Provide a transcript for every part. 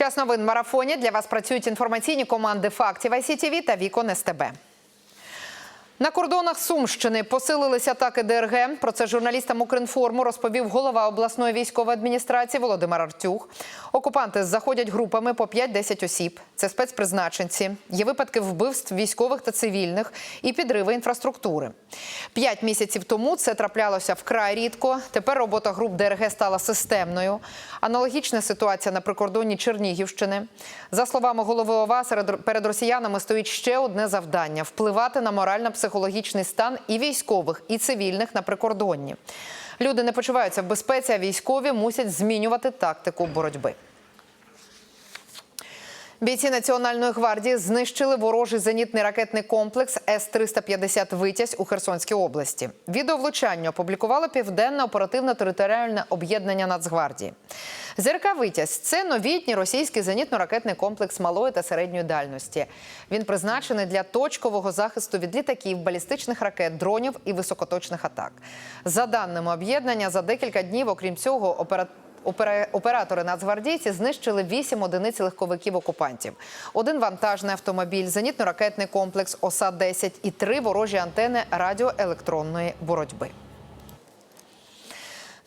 Час новин в марафоні. Для вас працюють інформаційні команди фактів ICTV та Вікон СТБ. На кордонах Сумщини посилилися атаки ДРГ. Про це журналістам Укрінформу розповів голова обласної військової адміністрації Володимир Артюх. Окупанти заходять групами по 5-10 осіб. Це спецпризначенці. Є випадки вбивств військових та цивільних і підриви інфраструктури. П'ять місяців тому це траплялося вкрай рідко. Тепер робота груп ДРГ стала системною. Аналогічна ситуація на прикордонні Чернігівщини. За словами голови ОВА, перед росіянами стоїть ще одне завдання впливати на морально-психологічний стан і військових, і цивільних на прикордонні. Люди не почуваються в безпеці, а військові мусять змінювати тактику боротьби. Бійці Національної гвардії знищили ворожий зенітний ракетний комплекс С-350 «Витязь» у Херсонській області. Відео влучання опублікувало Південне оперативно-територіальне об'єднання Нацгвардії. ЗРК «Витязь» – це новітній російський зенітно-ракетний комплекс малої та середньої дальності. Він призначений для точкового захисту від літаків, балістичних ракет, дронів і високоточних атак. За даними об'єднання, за декілька днів, окрім цього, оперативно Опера- Оператори нацгвардійці знищили вісім одиниць легковиків окупантів, один вантажний автомобіль, зенітно-ракетний комплекс ОСА-10 і три ворожі антени радіоелектронної боротьби.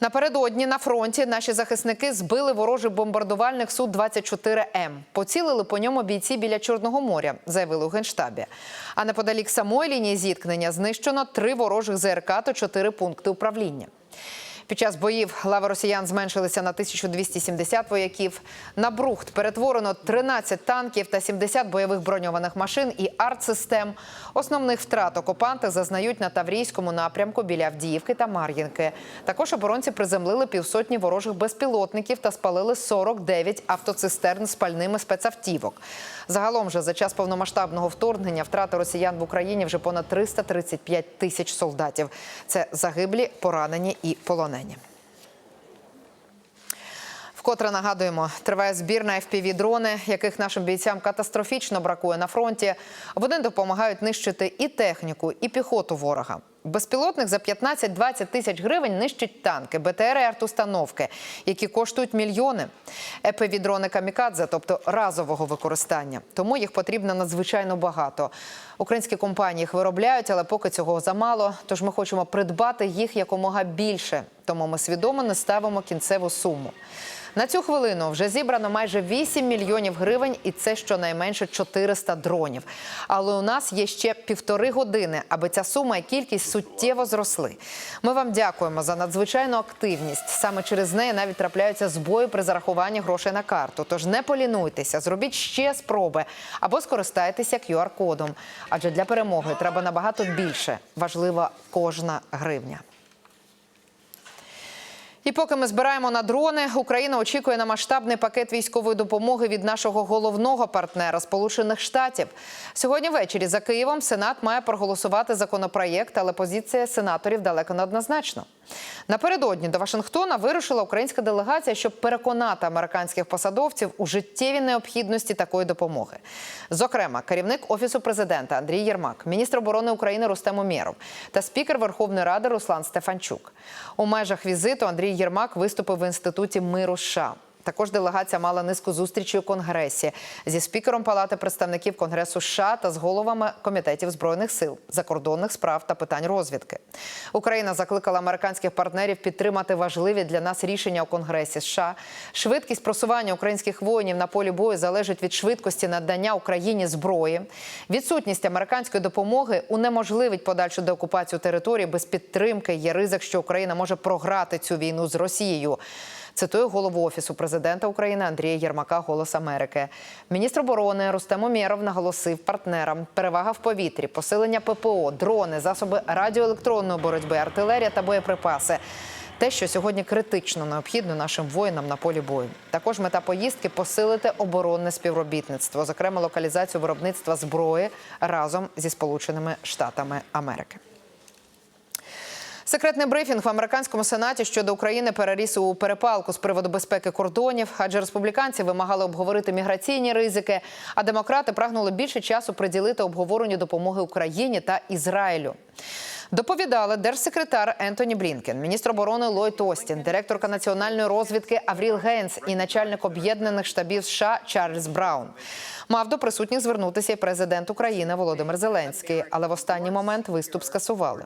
Напередодні на фронті наші захисники збили ворожий бомбардувальник Су-24М. Поцілили по ньому бійці біля Чорного моря, заявили у Генштабі. А неподалік самої лінії зіткнення знищено три ворожих ЗРК та чотири пункти управління. Під час боїв лави росіян зменшилися на 1270 вояків. На Брухт перетворено 13 танків та 70 бойових броньованих машин і артсистем. Основних втрат окупанти зазнають на Таврійському напрямку біля Авдіївки та Мар'їнки. Також оборонці приземлили півсотні ворожих безпілотників та спалили 49 автоцистерн з пальними спецавтівок. Загалом же за час повномасштабного вторгнення втрати росіян в Україні вже понад 335 тисяч солдатів. Це загиблі, поранені і полонені оленя. Вкотре нагадуємо, триває збір на FPV-дрони, яких нашим бійцям катастрофічно бракує на фронті. Вони допомагають нищити і техніку, і піхоту ворога. Безпілотник за 15-20 тисяч гривень нищить танки, БТР і артустановки, які коштують мільйони. ЕПВ-дрони камікадзе, тобто разового використання. Тому їх потрібно надзвичайно багато. Українські компанії їх виробляють, але поки цього замало. Тож ми хочемо придбати їх якомога більше. Тому ми свідомо не ставимо кінцеву суму. На цю хвилину вже зібрано майже 8 мільйонів гривень, і це щонайменше 400 дронів. Але у нас є ще півтори години, аби ця сума і кількість суттєво зросли. Ми вам дякуємо за надзвичайну активність. Саме через неї навіть трапляються збої при зарахуванні грошей на карту. Тож не полінуйтеся, зробіть ще спроби або скористайтеся QR-кодом. Адже для перемоги треба набагато більше. Важлива кожна гривня. І поки ми збираємо на дрони, Україна очікує на масштабний пакет військової допомоги від нашого головного партнера Сполучених Штатів. Сьогодні ввечері за Києвом Сенат має проголосувати законопроєкт, але позиція сенаторів далеко не однозначна. Напередодні до Вашингтона вирушила українська делегація, щоб переконати американських посадовців у життєвій необхідності такої допомоги. Зокрема, керівник офісу президента Андрій Єрмак, міністр оборони України Рустем Умєров та спікер Верховної Ради Руслан Стефанчук. У межах візиту Андрій Єрмак виступив в інституті миру США. Також делегація мала низку зустрічей у Конгресі зі спікером Палати представників Конгресу США та з головами комітетів збройних сил, закордонних справ та питань розвідки. Україна закликала американських партнерів підтримати важливі для нас рішення у Конгресі США. Швидкість просування українських воїнів на полі бою залежить від швидкості надання Україні зброї. Відсутність американської допомоги унеможливить подальшу деокупацію території без підтримки. Є ризик, що Україна може програти цю війну з Росією. Цитує голову офісу президента України Андрія Єрмака Голос Америки. Міністр оборони Рустем Умєров наголосив партнерам перевага в повітрі, посилення ППО, дрони, засоби радіоелектронної боротьби, артилерія та боєприпаси. Те, що сьогодні критично необхідно нашим воїнам на полі бою. Також мета поїздки посилити оборонне співробітництво, зокрема локалізацію виробництва зброї разом зі Сполученими Штатами Америки. Секретний брифінг в американському сенаті щодо України переріс у перепалку з приводу безпеки кордонів, адже республіканці вимагали обговорити міграційні ризики, а демократи прагнули більше часу приділити обговоренню допомоги Україні та Ізраїлю. Доповідали держсекретар Ентоні Блінкен, міністр оборони Ллойд Остін, директорка національної розвідки Авріл Гейнс і начальник об'єднаних штабів США Чарльз Браун. Мав до присутніх звернутися і президент України Володимир Зеленський, але в останній момент виступ скасували.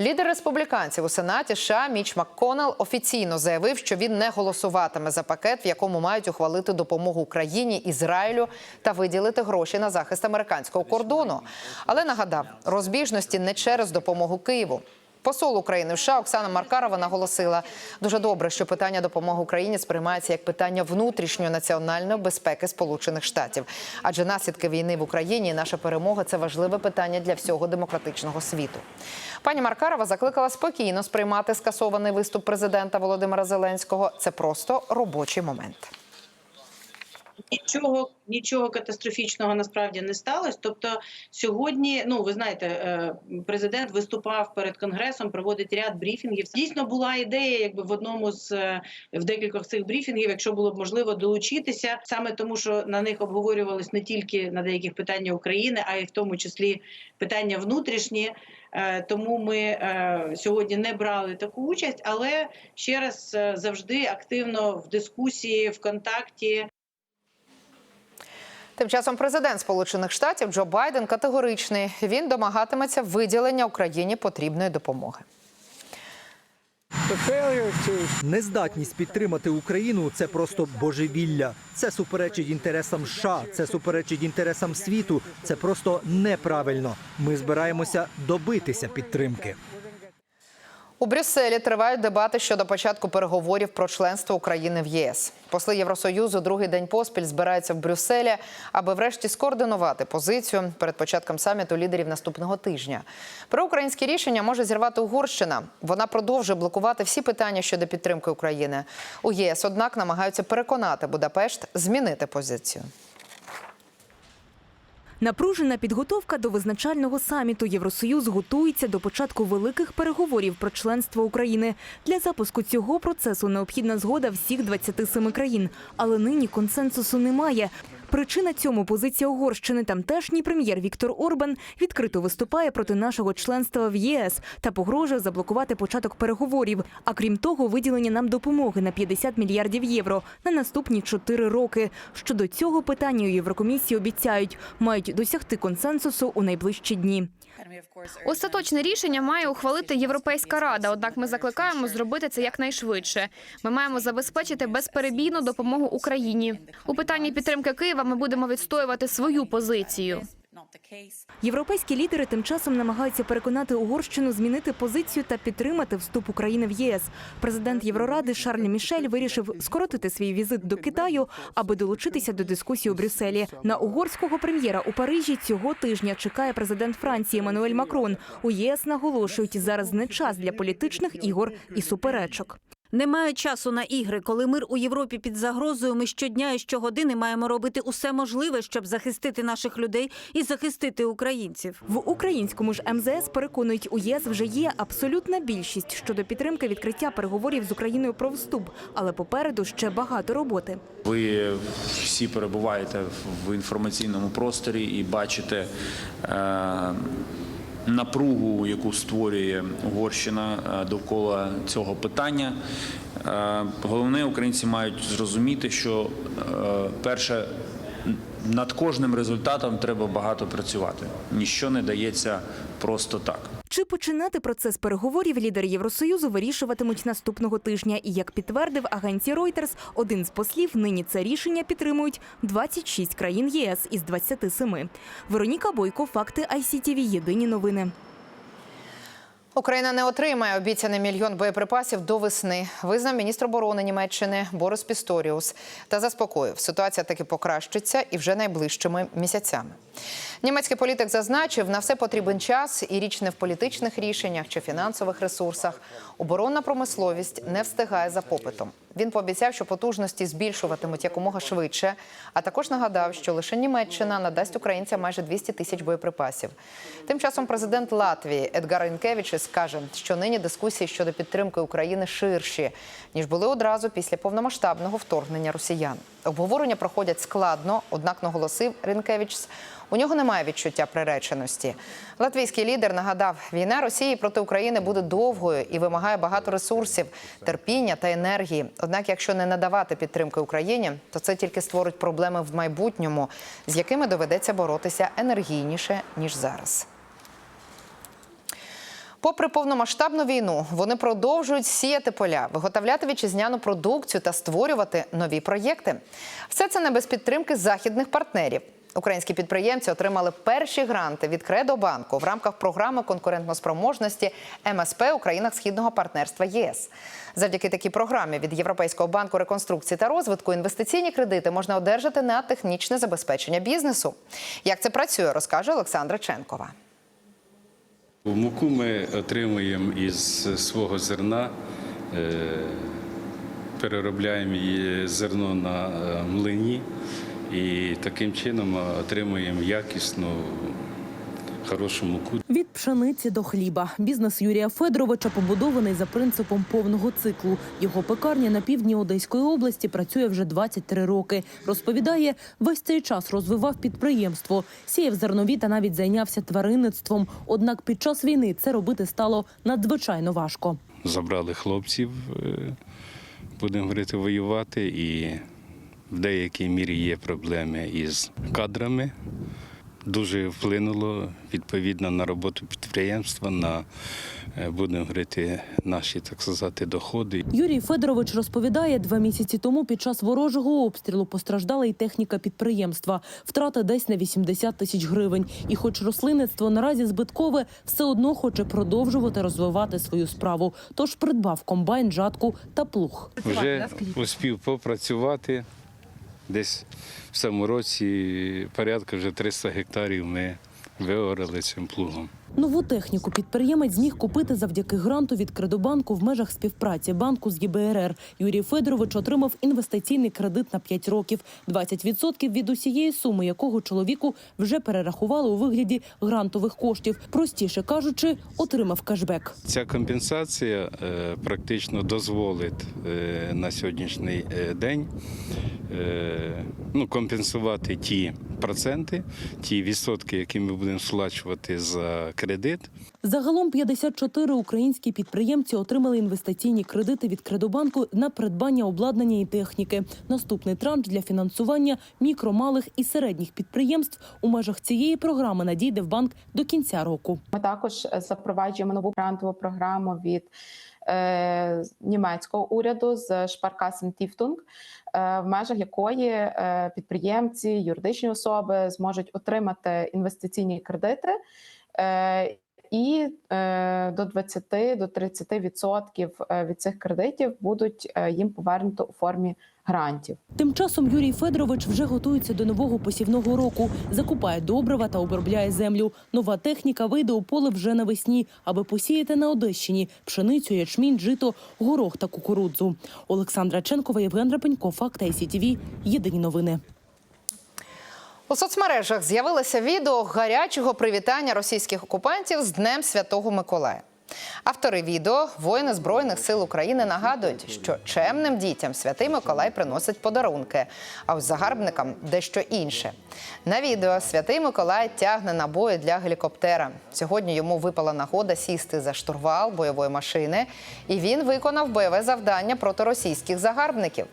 Лідер республіканців у сенаті США Міч МакКоннелл офіційно заявив, що він не голосуватиме за пакет, в якому мають ухвалити допомогу Україні, Ізраїлю та виділити гроші на захист американського кордону. Але нагадав, розбіжності не через допомогу Києву. Посол України в США Оксана Маркарова наголосила, дуже добре, що питання допомоги Україні сприймається як питання внутрішньої національної безпеки Сполучених Штатів. Адже наслідки війни в Україні і наша перемога це важливе питання для всього демократичного світу. Пані Маркарова закликала спокійно сприймати скасований виступ президента Володимира Зеленського. Це просто робочий момент. Нічого нічого катастрофічного насправді не сталося. Тобто, сьогодні, ну ви знаєте, е, президент виступав перед конгресом, проводить ряд брифінгів. Дійсно була ідея, якби в одному з е, в декількох цих брифінгів, якщо було б можливо долучитися, саме тому, що на них обговорювалось не тільки на деяких питання України, а й в тому числі питання внутрішні. Е, Тому ми сьогодні не брали таку участь, але ще раз завжди активно в дискусії, в контакті. Тим часом президент Сполучених Штатів Джо Байден категоричний. Він домагатиметься виділення Україні потрібної допомоги. Нездатність підтримати Україну це просто божевілля. Це суперечить інтересам США, це суперечить інтересам світу. Це просто неправильно. Ми збираємося добитися підтримки. У Брюсселі тривають дебати щодо початку переговорів про членство України в ЄС. Посли Євросоюзу другий день поспіль збираються в Брюсселі, аби врешті скоординувати позицію перед початком саміту лідерів наступного тижня. Про українське рішення може зірвати Угорщина. Вона продовжує блокувати всі питання щодо підтримки України. У ЄС, однак, намагаються переконати Будапешт змінити позицію. Напружена підготовка до визначального саміту Євросоюз готується до початку великих переговорів про членство України. Для запуску цього процесу необхідна згода всіх 27 країн, але нині консенсусу немає. Причина цьому позиція Угорщини. Тамтешній прем'єр Віктор Орбан відкрито виступає проти нашого членства в єС та погрожує заблокувати початок переговорів. А крім того, виділення нам допомоги на 50 мільярдів євро на наступні 4 роки. Щодо цього питання у Єврокомісії обіцяють, мають досягти консенсусу у найближчі дні. Остаточне рішення має ухвалити Європейська рада. Однак ми закликаємо зробити це якнайшвидше. Ми маємо забезпечити безперебійну допомогу Україні. У питанні підтримки Києва ми будемо відстоювати свою позицію. Європейські лідери тим часом намагаються переконати Угорщину змінити позицію та підтримати вступ України в ЄС. Президент Євроради Шарль Мішель вирішив скоротити свій візит до Китаю, аби долучитися до дискусії у Брюсселі. На угорського прем'єра у Парижі цього тижня чекає президент Франції Еммануель Макрон. У ЄС наголошують, зараз не час для політичних ігор і суперечок. Немає часу на ігри. Коли мир у Європі під загрозою, ми щодня і щогодини маємо робити усе можливе, щоб захистити наших людей і захистити українців. В українському ж МЗС переконують, у ЄС вже є абсолютна більшість щодо підтримки відкриття переговорів з Україною про вступ, але попереду ще багато роботи. Ви всі перебуваєте в інформаційному просторі і бачите е, напругу, яку створює Угорщина е, довкола цього питання. Е, головне, українці мають зрозуміти, що е, перше. Над кожним результатом треба багато працювати. Ніщо не дається просто так. Чи починати процес переговорів лідери Євросоюзу вирішуватимуть наступного тижня? І як підтвердив агенція Reuters, один з послів нині це рішення підтримують 26 країн ЄС із 27. Вероніка Бойко, факти ICTV, Єдині новини. Україна не отримає обіцяний мільйон боєприпасів до весни. Визнав міністр оборони Німеччини Борис Пісторіус та заспокоїв, ситуація таки покращиться і вже найближчими місяцями. Німецький політик зазначив, на все потрібен час, і річ не в політичних рішеннях чи фінансових ресурсах. Оборонна промисловість не встигає за попитом. Він пообіцяв, що потужності збільшуватимуть якомога швидше. А також нагадав, що лише Німеччина надасть українцям майже 200 тисяч боєприпасів. Тим часом президент Латвії Едгар Інкевичес каже, що нині дискусії щодо підтримки України ширші ніж були одразу після повномасштабного вторгнення росіян. Обговорення проходять складно, однак наголосив Ринкевичс, у нього немає відчуття приреченості. Латвійський лідер нагадав, війна Росії проти України буде довгою і вимагає багато ресурсів, терпіння та енергії. Однак, якщо не надавати підтримки Україні, то це тільки створить проблеми в майбутньому, з якими доведеться боротися енергійніше ніж зараз. Попри повномасштабну війну, вони продовжують сіяти поля, виготовляти вітчизняну продукцію та створювати нові проєкти. Все це не без підтримки західних партнерів. Українські підприємці отримали перші гранти від Кредобанку в рамках програми конкурентноспроможності МСП у країнах східного партнерства ЄС. Завдяки такій програмі від Європейського банку реконструкції та розвитку інвестиційні кредити можна одержати на технічне забезпечення бізнесу. Як це працює, розкаже Олександра Ченкова. Муку ми отримуємо із свого зерна, е, переробляємо її зерно на е, млині і таким чином отримуємо якісну, хорошу муку. Від пшениці до хліба. Бізнес Юрія Федоровича побудований за принципом повного циклу. Його пекарня на півдні Одеської області працює вже 23 роки. Розповідає, весь цей час розвивав підприємство, сіяв зернові та навіть зайнявся тваринництвом. Однак під час війни це робити стало надзвичайно важко. Забрали хлопців, е, будемо говорити, воювати, і в деякій мірі є проблеми із кадрами. Дуже вплинуло відповідно на роботу підприємства, на е, будемо говорити, наші так сказати доходи. Юрій Федорович розповідає, два місяці тому під час ворожого обстрілу постраждала і техніка підприємства. Втрата десь на 80 тисяч гривень. І, хоч рослинництво наразі збиткове, все одно хоче продовжувати розвивати свою справу. Тож придбав комбайн, жатку та плуг. Вже успів попрацювати. Десь в цьому році порядка вже 300 гектарів ми виорали цим плугом. Нову техніку підприємець зміг купити завдяки гранту від Кредобанку в межах співпраці банку з ЄБРР. Юрій Федорович отримав інвестиційний кредит на 5 років, 20% від усієї суми, якого чоловіку вже перерахували у вигляді грантових коштів. Простіше кажучи, отримав кешбек. Ця компенсація е, практично дозволить е, на сьогоднішній е, день ну, компенсувати ті проценти, ті відсотки, які ми будемо сплачувати за кредит. Загалом 54 українські підприємці отримали інвестиційні кредити від Кредобанку на придбання обладнання і техніки. Наступний транш для фінансування мікро, малих і середніх підприємств у межах цієї програми надійде в банк до кінця року. Ми також е, запроваджуємо нову грантову програму від е, німецького уряду з Шпаркасен Тіфтунг, в межах якої е, підприємці, юридичні особи зможуть отримати інвестиційні кредити. Е, і е, до 20 до 30% відсотків е, від цих кредитів будуть їм повернуто у формі грантів. Тим часом Юрій Федорович вже готується до нового посівного року, закупає добрива та обробляє землю. Нова техніка вийде у поле вже навесні, аби посіяти на Одещині пшеницю, ячмінь, жито, горох та кукурудзу. Олександра Ченкова, Євген Рапенько, Факт ICTV. Єдині новини. У соцмережах з'явилося відео гарячого привітання російських окупантів з Днем Святого Миколая. Автори відео, воїни Збройних сил України, нагадують, що чемним дітям святий Миколай приносить подарунки, а ось загарбникам дещо інше. На відео святий Миколай тягне набої для гелікоптера. Сьогодні йому випала нагода сісти за штурвал бойової машини, і він виконав бойове завдання проти російських загарбників.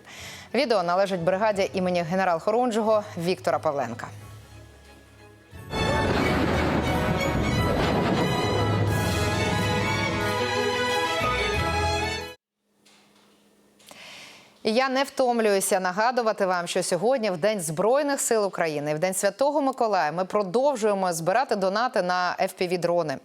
Відео належить бригаді імені генерал Хорунжого Віктора Павленка. І я не втомлююся нагадувати вам, що сьогодні, в День Збройних сил України, в День Святого Миколая, ми продовжуємо збирати донати на fpv дрони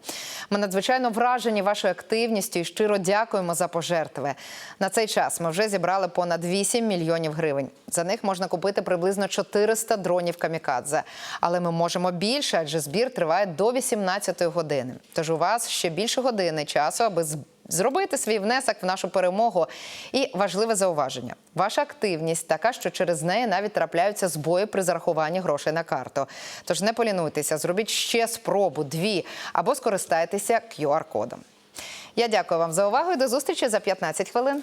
Ми надзвичайно вражені вашою активністю і щиро дякуємо за пожертви. На цей час ми вже зібрали понад 8 мільйонів гривень. За них можна купити приблизно 400 дронів камікадзе. Але ми можемо більше, адже збір триває до 18 години. Тож у вас ще більше години часу, аби з- зробити свій внесок в нашу перемогу. І важливе зауваження: ваша активність така, що через неї навіть трапляються збої при зарахуванні грошей на карту. Тож не полінуйтеся, зробіть ще спробу, дві або скористайтеся QR-кодом. Я дякую вам за увагу і до зустрічі за 15 хвилин.